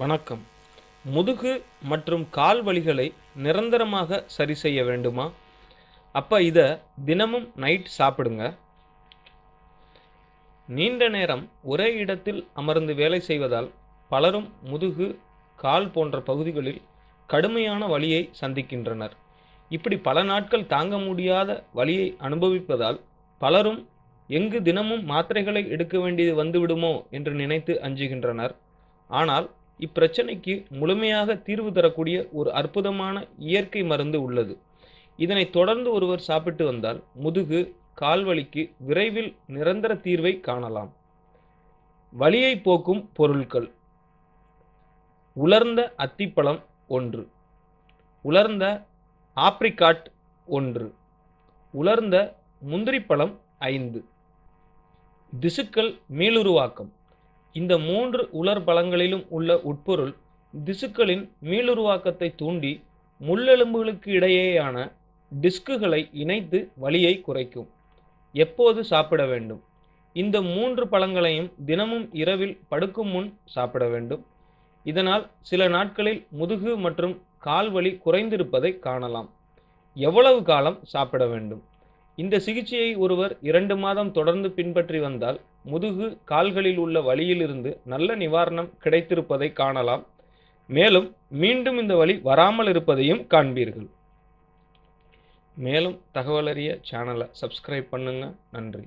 வணக்கம். முதுகு மற்றும் கால் வலிகளை நிரந்தரமாக சரி செய்ய வேண்டுமா? அப்போ இதை தினமும் நைட் சாப்பிடுங்க. நீண்ட நேரம் ஒரே இடத்தில் அமர்ந்து வேலை செய்வதால் பலரும் முதுகு கால் போன்ற பகுதிகளில் கடுமையான வலியை சந்திக்கின்றனர். இப்படி பல நாட்கள் தாங்க முடியாத வலியை அனுபவிப்பதால் பலரும் எங்கு தினமும் மாத்திரைகளை எடுக்க வேண்டியது வந்துவிடுமோ என்று நினைத்து அஞ்சுகின்றனர். ஆனால் இப்பிரச்சனைக்கு முழுமையாக தீர்வு தரக்கூடிய ஒரு அற்புதமான இயற்கை மருந்து உள்ளது. இதனை தொடர்ந்து ஒருவர் சாப்பிட்டு வந்தால் முதுகு கால்வலிக்கு விரைவில் நிரந்தர தீர்வை காணலாம். வலியை போக்கும் பொருட்கள் உலர்ந்த அத்திப்பழம் ஒன்று. உலர்ந்த ஆப்ரிகாட் ஒன்று. உலர்ந்த முந்திரிப்பழம் ஐந்து. திசுக்கள் மீளுருவாக்கம். இந்த மூன்று உலர் பழங்களிலும் உள்ள உட்பொருள் திசுக்களின் மீளுருவாக்கத்தை தூண்டி முள்ளெலும்புகளுக்கு இடையேயான டிஸ்குகளை இணைத்து வலியை குறைக்கும். எப்போது சாப்பிட வேண்டும்? இந்த மூன்று பழங்களையும் தினமும் இரவில் படுக்கும் முன் சாப்பிட வேண்டும். இதனால் சில நாட்களில் முதுகு மற்றும் கால் வலி குறைந்திருப்பதை காணலாம். எவ்வளவு காலம் சாப்பிட வேண்டும்? இந்த சிகிச்சையை ஒருவர் இரண்டு மாதம் தொடர்ந்து பின்பற்றி வந்தால் முதுகு கால்களில் உள்ள வலியிலிருந்து நல்ல நிவாரணம் கிடைத்திருப்பதை காணலாம். மேலும் மீண்டும் இந்த வழி வராமல் இருப்பதையும் காண்பீர்கள். மேலும் தகவலறிய சேனலை சப்ஸ்கிரைப் பண்ணுங்க. நன்றி.